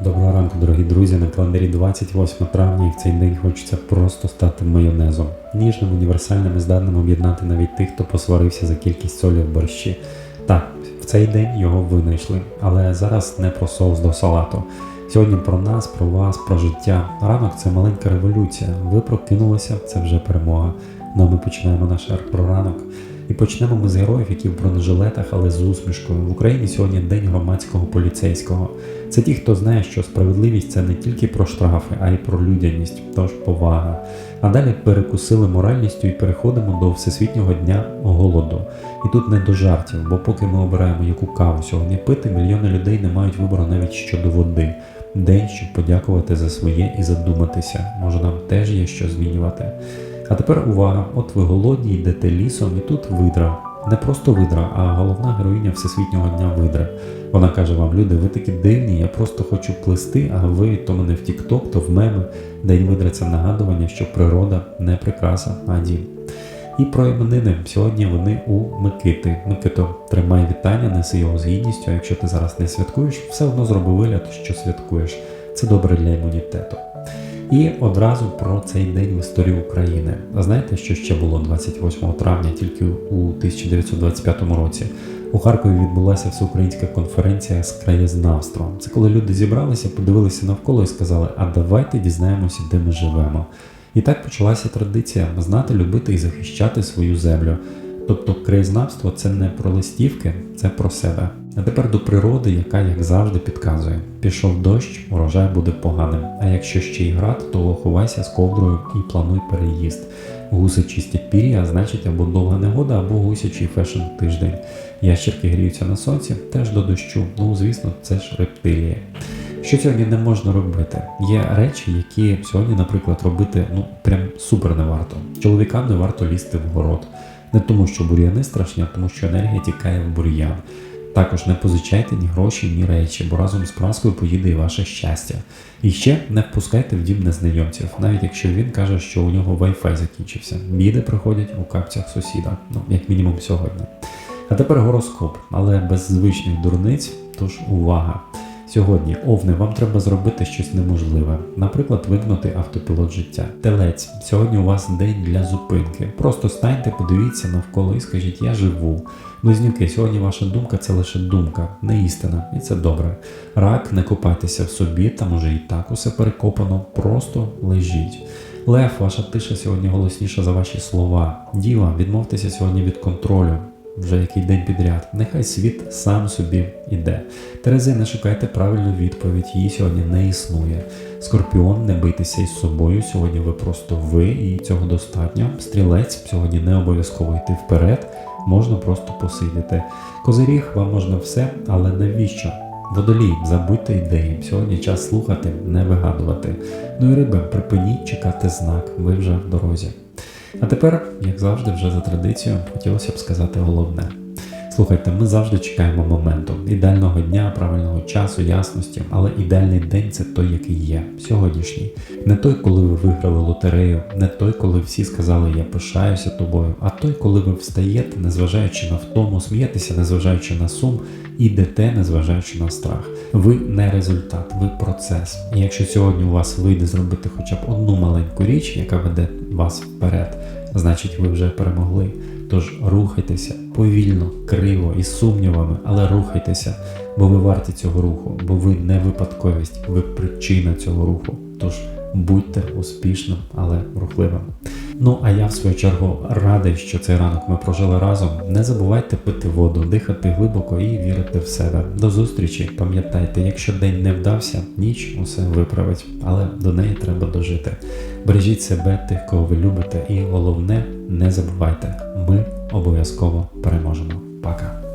Доброго ранку, дорогі друзі. На календарі 28 травня і в цей день хочеться просто стати майонезом. Ніжним, універсальним і здатним об'єднати навіть тих, хто посварився за кількість солі в борщі. Так, в цей день його винайшли, але зараз не про соус до салату. Сьогодні про нас, про вас, про життя. Ранок це маленька революція. Ви прокинулися, це вже перемога. Ну а ми починаємо наш арк про ранок. І почнемо ми з героїв, які в бронежилетах, але з усмішкою. В Україні сьогодні день громадського поліцейського. Це ті, хто знає, що справедливість це не тільки про штрафи, а й про людяність, тож повага. А далі перекусили моральністю і переходимо до Всесвітнього дня голоду. І тут не до жартів, бо поки ми обираємо яку каву сьогодні пити, мільйони людей не мають вибору навіть щодо води. День, щоб подякувати за своє і задуматися. Може нам теж є що змінювати. А тепер увага! От ви голодні, йдете лісом, і тут видра. Не просто видра, а головна героїня Всесвітнього дня видра. Вона каже вам, люди, ви такі дивні, я просто хочу плисти, а ви то мене в Тік-Ток, то в меми. День видра це нагадування, що природа не прикраса, а дім. І про іменини. Сьогодні вони у Микити. Микито, тримай вітання, неси його з гідністю, а якщо ти зараз не святкуєш, все одно зроби вигляд, що святкуєш. Це добре для імунітету. І одразу про цей день в історії України. А знаєте, що ще було 28 травня, тільки у 1925 році? У Харкові відбулася всеукраїнська конференція з краєзнавства. Це коли люди зібралися, подивилися навколо і сказали: а давайте дізнаємося, де ми живемо. І так почалася традиція знати, любити і захищати свою землю. Тобто краєзнавство це не про листівки, це про себе. А тепер до природи, яка, як завжди, підказує: пішов дощ, урожай буде поганим. А якщо ще й град, то ховайся з ковдрою і плануй переїзд. Гуси чистять пір'я, значить або довга негода, або гусячий фешн тиждень. Ящерки гріються на сонці, теж до дощу. Ну, звісно, це ж рептилії. Що сьогодні не можна робити? Є речі, які сьогодні, наприклад, робити ну прям супер не варто. Чоловікам не варто лізти в город. Не тому, що бур'яни страшні, а тому, що енергія тікає в бур'ян. Також не позичайте ні гроші, ні речі, бо разом з праскою поїде і ваше щастя. І ще не впускайте в дім незнайомців, навіть якщо він каже, що у нього Wi-Fi закінчився. Біди приходять у капцях сусіда, ну як мінімум сьогодні. А тепер гороскоп, але без звичних дурниць, тож увага! Сьогодні, овни, вам треба зробити щось неможливе, наприклад, вигнути автопілот життя. Телець, сьогодні у вас день для зупинки. Просто станьте, подивіться навколо і скажіть, я живу. Близнюки, сьогодні ваша думка це лише думка, не істина, і це добре. Рак, не копайтеся в собі, там уже і так усе перекопано, просто лежіть. Лев, ваша тиша сьогодні голосніша за ваші слова. Діва, відмовтеся сьогодні від контролю вже який день підряд. Нехай світ сам собі іде. Терези, не шукайте правильну відповідь, її сьогодні не існує. Скорпіон, не бийтеся із собою. Сьогодні ви просто ви, і цього достатньо. Стрілець сьогодні не обов'язково йти вперед, можна просто посидіти. Козиріг, вам можна все, але навіщо? Водолій, забудьте ідеї. Сьогодні час слухати, не вигадувати. Ну і риби, припиніть чекати знак, ви вже в дорозі. А тепер, як завжди, вже за традицією, хотілося б сказати головне. Слухайте, ми завжди чекаємо моменту, ідеального дня, правильного часу, ясності, але ідеальний день це той, який є, сьогоднішній. Не той, коли ви виграли лотерею, не той, коли всі сказали Я пишаюся тобою, а той, коли ви встаєте, незважаючи на втому, смієтеся, незважаючи на сум, ідете, незважаючи на страх. Ви не результат, ви процес. І якщо сьогодні у вас вийде зробити хоча б одну маленьку річ, яка веде вас вперед, значить ви вже перемогли. Тож рухайтеся повільно, криво і сумнівами, але рухайтеся, бо ви варті цього руху, бо ви не випадковість, ви причина цього руху. Тож будьте успішним, але рухливим. Ну а я в свою чергу радий, що цей ранок ми прожили разом. Не забувайте пити воду, дихати глибоко і вірити в себе. До зустрічі, пам'ятайте, якщо день не вдався, ніч усе виправить, але до неї треба дожити. Бережіть себе, тих, кого ви любите, і головне, не забувайте, ми обов'язково переможемо. Пока.